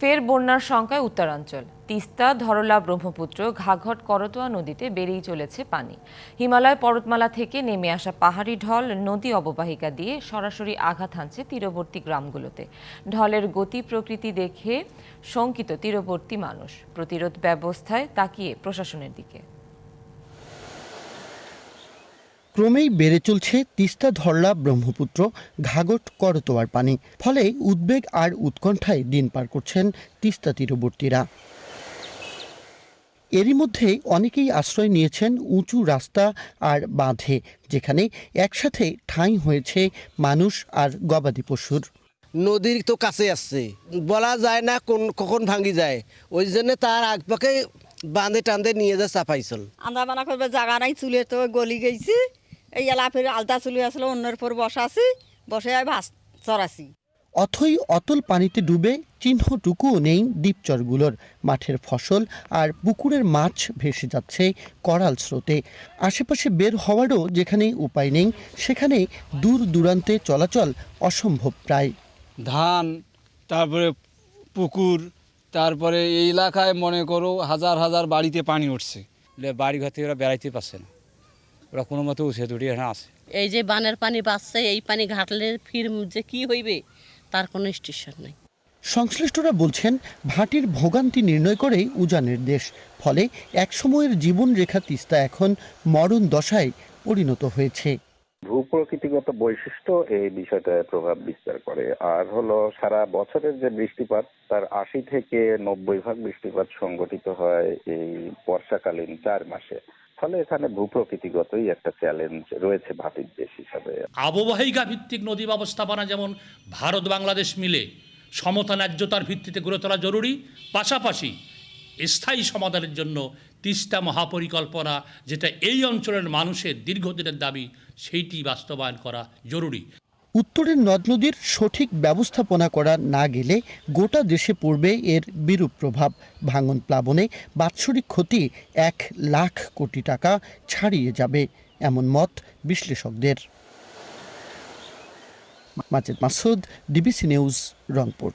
ফের বন্যার সংখ্যায় উত্তরাঞ্চল। তিস্তা, ধরলা, ব্রহ্মপুত্র, ঘাঘট, করতোয়া নদীতে বেড়েই চলেছে পানি। হিমালয় পর্বতমালা থেকে নেমে আসা পাহাড়ি ঢল নদী অববাহিকা দিয়ে সরাসরি আঘাত হানছে তীরবর্তী গ্রামগুলোতে। ঢলের গতি প্রকৃতি দেখে শঙ্কিত তীরবর্তী মানুষ। প্রতিরোধ ব্যবস্থায় তাকিয়ে প্রশাসনের দিকে। ক্রমেই বেড়ে চলছে তিস্তা ধরলা ব্রহ্মপুত্র ঘাগট করতোয়ার পানি। ফলে উদ্বেগ আর উৎকণ্ঠায় দিন পার করছেন তিস্তা তীরবর্তীরা। এরই মধ্যে অনেকেই আশ্রয় নিয়েছেন উঁচু রাস্তা আর বাঁধে যেখানে একসাথে ঠাঁই হয়েছে মানুষ আর গবাদি পশুর। নদীর তো কাছে আসছে বলা যায় না কোন কখন ভাঙি যায়। ওই জন্য তার আগ পাকে বাঁধে টান্দে নিয়ে যায় চাপাইছিল। আন্দা বানা করবে জায়গা নাই চুলে তো গলি গেছি এই এলা ফের আলতা চুলে আসলে অন্যের পর বসা আছি বসে ভাস চড়াছি। অথই অতল পানিতে ডুবে চিহ্নটুকুও নেই দ্বীপচরগুলোর। মাঠের ফসল আর পুকুরের মাছ ভেসে যাচ্ছে করাল স্রোতে। আশেপাশে বের হওয়ারও যেখানে উপায় নেই সেখানে দূর দূরান্তে চলাচল অসম্ভব প্রায়। ধান তারপরে পুকুর তারপরে এই এলাকায় মনে করো হাজার হাজার বাড়িতে পানি উঠছে। এলে বাড়ি ঘর থেকে ওরা বেড়াইতে পারছে না। ওরা কোনো মতো উঠে দুটি এখানে আসে এই যে বানের পানি বাঁচছে এই পানি ঘাটলে ফির যে কি হইবে তার কোনো স্টেশন নেই। সংশ্লিষ্টরা বলছেন ভাটির ভোগান্তি নির্ণয় করেই উজানের দেশ ফলে একসময়ের জীবনরেখা তিস্তা এখন মরণ দশায় পরিণত হয়েছে। ভূপ্রকৃতিগত বৈশিষ্ট্য এই বিষয়টায় প্রভাব বিস্তার করে। আর হলো, সারা বছরের যে বৃষ্টিপাত, তার আশি থেকে নব্বই ভাগ বৃষ্টিপাত সংগঠিত হয় এই বর্ষাকালীন চার মাসে। ফলে এখানে ভূপ্রকৃতিগতই একটা চ্যালেঞ্জ রয়েছে ভাটির দেশ হিসাবে। আববাহিকা ভিত্তিক নদী ব্যবস্থাপনা যেমন ভারত বাংলাদেশ মিলে সমতা ন্যায্যতার ভিত্তিতে গড়ে তোলা জরুরি, পাশাপাশি স্থায়ী সমাধানের জন্য তিস্তা মহাপরিকল্পনা, যেটা এই অঞ্চলের মানুষের দীর্ঘদিনের দাবি, সেইটি বাস্তবায়ন করা জরুরি। উত্তরের নদ নদীর সঠিক ব্যবস্থাপনা করা না গেলে গোটা দেশে পড়বে এর বিরূপ প্রভাব। ভাঙন প্লাবনে বাৎসরিক ক্ষতি এক লাখ কোটি টাকা ছাড়িয়ে যাবে, এমন মত বিশ্লেষকদের। Majid Masud, DBC news, Rangpur.